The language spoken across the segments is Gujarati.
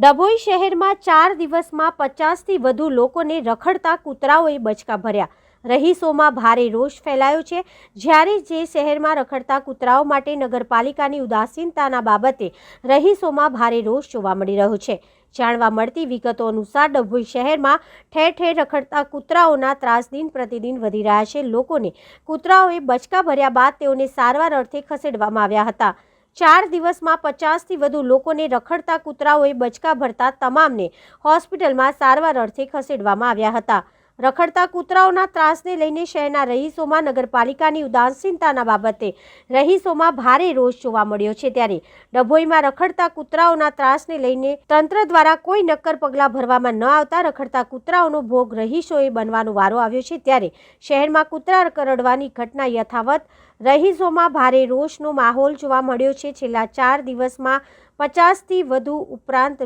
ડભોઈ શહેરમાં ચાર દિવસમાં પચાસથી વધુ લોકોને રખડતા કૂતરાઓએ બચકા ભર્યા. રહીશોમાં ભારે રોષ ફેલાયો છે. જ્યારે જે શહેરમાં રખડતા કૂતરાઓ માટે નગરપાલિકાની ઉદાસીનતાના બાબતે રહીશોમાં ભારે રોષ જોવા મળી રહ્યો છે. જાણવા મળતી વિગતો અનુસાર ડભોઈ શહેરમાં ઠેર ઠેર રખડતા કૂતરાઓના ત્રાસ દિન પ્રતિદિન વધી રહ્યા છે. લોકોને કૂતરાઓએ બચકા ભર્યા બાદ તેઓને સારવાર અર્થે ખસેડવામાં આવ્યા હતા. ચાર દિવસમાં પચાસથી વધુ લોકોને રખડતા કૂતરાઓએ બચકા ભરતા તમામને હોસ્પિટલમાં સારવાર અર્થે ખસેડવામાં આવ્યા હતા. રખડતા કૂતરાઓના ત્રાસને લઈને શહેરના રહીશોમાં નગરપાલિકાની ઉદાસીનતાના બાબતે રહીશોમાં ભારે રોષ જોવા મળ્યો છે ત્યારે ડભોઈમાં રખડતા કૂતરાઓના ત્રાસને લઈને તંત્ર દ્વારા કોઈ નક્કર પગલાં ભરવામાં ન આવતા રખડતા કૂતરાઓનો ભોગ રહીશોએ બનવાનો વારો આવ્યો છે ત્યારે શહેરમાં કૂતરા કરડવાની ઘટના યથાવત રહીશોમાં ભારે રોષનો માહોલ જોવા મળ્યો છે. છેલ્લા ચાર દિવસમાં પચાસથી વધુ ઉપરાંત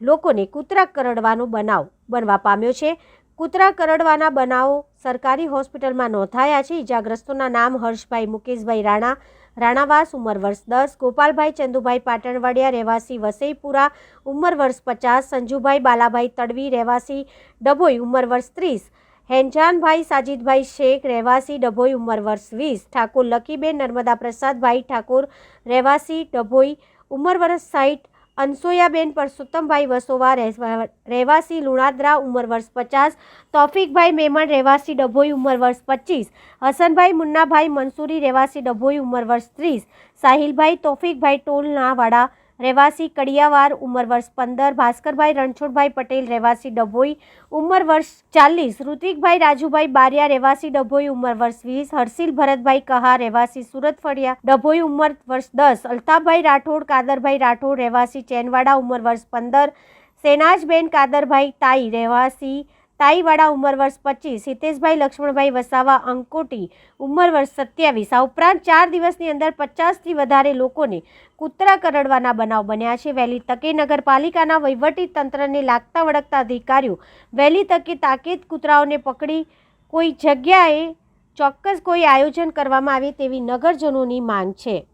લોકોને કૂતરા કરડવાનો બનાવ બનવા પામ્યો છે. કૂતરા કરડવાના બનાવો સરકારી હોસ્પિટલમાં નોંધાયા છે. ઇજાગ્રસ્તોના નામ હર્ષભાઈ મુકેશભાઈ રાણા, રાણાવાસ, ઉંમર વર્ષ દસ, ગોપાલભાઈ ચંદુભાઈ પાટણવાડિયા, રહેવાસી વસઈપુરા, ઉંમર વર્ષ પચાસ, સંજુભાઈ બાલાભાઈ તડવી, રહેવાસી ડભોઈ, ઉંમર વર્ષ ત્રીસ, હેનજાનભાઈ સાજીદભાઈ શેખ, રહેવાસી ડભોઈ, ઉંમર વર્ષ વીસ, ઠાકોર લકીબેન નર્મદા પ્રસાદભાઈ ઠાકોર, રહેવાસી ડભોઈ, ઉંમર વર્ષ સાઠ અનસોયાબેન પરસોત્તમભાઈ વસોવા રહેવા- રહેવાસી લુણાદ્રા ઉંમર વર્ષ પચાસ, તોફિકભાઈ મેમણ રહેવાસી ડભોઈ ઉંમર વર્ષ પચીસ, હસનભાઈ મુન્નાભાઈ મંસૂરી રહેવાસી ડભોઈ ઉંમર વર્ષ ત્રીસ, સાહિલભાઈ, તોફિકભાઈ ટોલનાવાડા રહેવાસી કડિયાવાર ઉંમર વર્ષ પંદર, ભાસ્કરભાઈ રણછોડભાઈ પટેલ રહેવાસી ડભોઈ ઉંમર વર્ષ ચાલીસ ઋતિકભાઈ રાજુભાઈ બારિયા રહેવાસી ડભોઈ ઉંમર વર્ષ વીસ, હર્ષિલ ભરતભાઈ કહા રહેવાસી સુરત ફળિયા ડભોઈ ઉંમર વર્ષ દસ અલ્તાભાઈ રાઠોડ, કાદરભાઈ રાઠોડ રહેવાસી ચેનવાડા ઉંમર વર્ષ પંદર, સેનાજબેન કાદરભાઈ તાઈ રહેવાસી તાઈવાડા ઉંમર વર્ષ પચીસ, હિતેશભાઈ, લક્ષ્મણભાઈ વસાવા, અંકોટી ઉંમર વર્ષ સત્યાવીસ. આ ઉપરાંત ચાર દિવસની અંદર પચાસથી વધારે લોકોને કૂતરા કરડવાના બનાવ બન્યા છે. વહેલી તકે નગરપાલિકાના વહીવટી તંત્રને લાગતા વળગતા અધિકારીઓ વહેલી તકે તાકીદ કૂતરાઓને પકડી કોઈ જગ્યાએ ચોક્કસ કોઈ આયોજન કરવામાં આવે તેવી નગરજનોની માંગ છે.